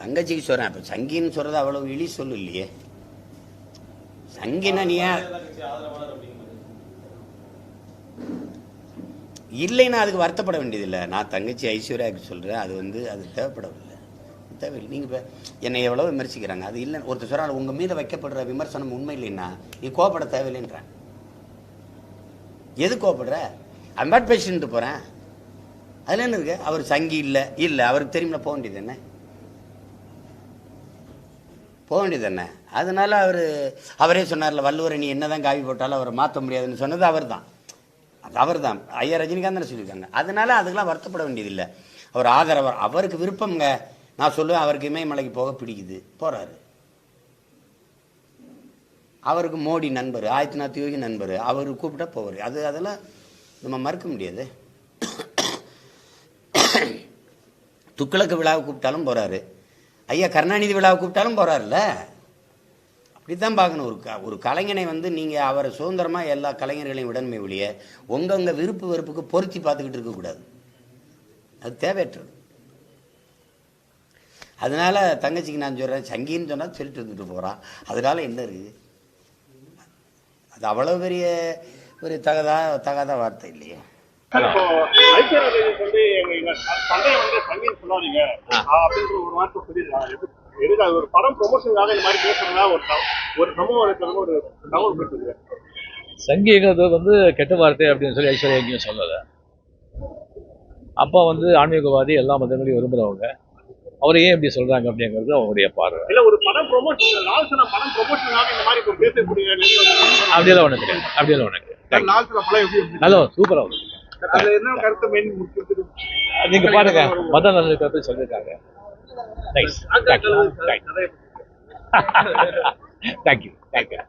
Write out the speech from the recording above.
தங்கச்சிக்கு சொல்றேன். இப்ப சங்கின்னு சொல்றது அவ்வளவு இழி சொல்லு இல்லையே. சங்கினா நீ இல்லைன்னா அதுக்கு வருத்தப்பட வேண்டியதில்லை. நான் தங்கச்சி ஐஸ்வர்யாவுக்கு சொல்கிறேன் அது வந்து அது தேவைப்படவில்லை. தேவையில்லை. நீங்கள் இப்போ என்னை எவ்வளோ விமர்சிக்கிறாங்க. அது இல்லை. ஒருத்தர் சொல்கிறாங்க உங்கள் மீது வைக்கப்படுற விமர்சனம் உண்மை இல்லைன்னா நீ கோவப்பட தேவையில்லைன்றான் எது கோவப்படுற? அம்பாட் பேசிட்டு போகிறேன் அதில் என்ன இருக்கு? அவர் சங்கி இல்லை. இல்லை. அவருக்கு தெரியுமில்ல போக வேண்டியது என்ன? போக வேண்டியது என்ன அதனால் அவர் அவரே சொன்னார்ல வள்ளுவரை நீ என்னதான் காவி போட்டாலும் அவரை மாற்ற முடியாதுன்னு சொன்னது அவர் தான் அது அவர் தான் ஐயா ரஜினிகாந்த் சொல்லியிருக்காங்க. அதனால் அதுக்கெல்லாம் வருத்தப்பட வேண்டியதில்லை. அவர் ஆதரவர் அவருக்கு விருப்பம்ங்க. நான் சொல்லுவேன் அவருக்கு இமயமலைக்கு போக பிடிக்குது. போகிறாரு அவருக்கு மோடி நண்பர் ஆதித்யநாத் யோகி நண்பர் அவர் கூப்பிட்டா போவார். அது அதெல்லாம் நம்ம மறுக்க முடியாது. துக்களக்கு விழாவை கூப்பிட்டாலும் போகிறாரு ஐயா கருணாநிதி விழாவை கூப்பிட்டாலும் போறாருல்ல? அப்படித்தான் பார்க்கணும். ஒரு க ஒரு கலைஞனை வந்து நீங்கள் அவரை சுதந்திரமாக எல்லா கலைஞர்களையும் விடணுமே ஒழிய உங்கங்க விருப்பு வெறுப்புக்கு பொருத்தி பார்த்துக்கிட்டு இருக்கக்கூடாது அது தேவையற்றது. அதனால தங்கச்சிக்கு நான் சொல்கிறேன் சங்கின்னு சொன்னால் சொல்லிட்டு வந்துட்டு போகிறான் அதனால் என்ன இருக்குது அது அவ்வளோ பெரிய ஒரு தகதா தகாத வார்த்தை இல்லையே. சண்டையை வந்து சங்கீத் சொல்லாதீங்க. அப்படின்ற ஒரு வார்த்தை சொல்லியிருக்காங்க எது- எதுக்கு? அது ஒரு படம் ப்ரொமோஷனுக்காக இந்த மாதிரி பேசுறதா ஒரு தவ- ஒரு சமூகம் இருக்கிறது ஒரு தகவல் பெற்றது சங்கிங்கிறது வந்து கெட்ட வார்த்தை அப்படின்னு சொல்லி ஐஸ்வர்யா எங்கேயும் சொல்லலை. அப்பா வந்து ஆன்மீகவாதி எல்லா மதங்களையும் விரும்புகிறவங்க அவரை ஏன் இப்படி சொல்றாங்க அப்படிங்கிறது அவங்களுடைய பார்வை. இல்ல ஒரு படம் ப்ரொமோஷன் படம் ப்ரொமோஷனுக்காக இந்த மாதிரி இப்போ பேசக்கூடிய அப்படியெல்லாம் ஒன்று கிடையாது அப்படியெல்லாம் ஒன்று கிடையாது? நல்லா சூப்பரா வந்து அதுல என்ன கருத்து மெயின் முக்கியத்துவம்? நீங்க பாருங்க. மத நல்லது சொல்லியிருக்காங்க. Nice thank you thank you thank you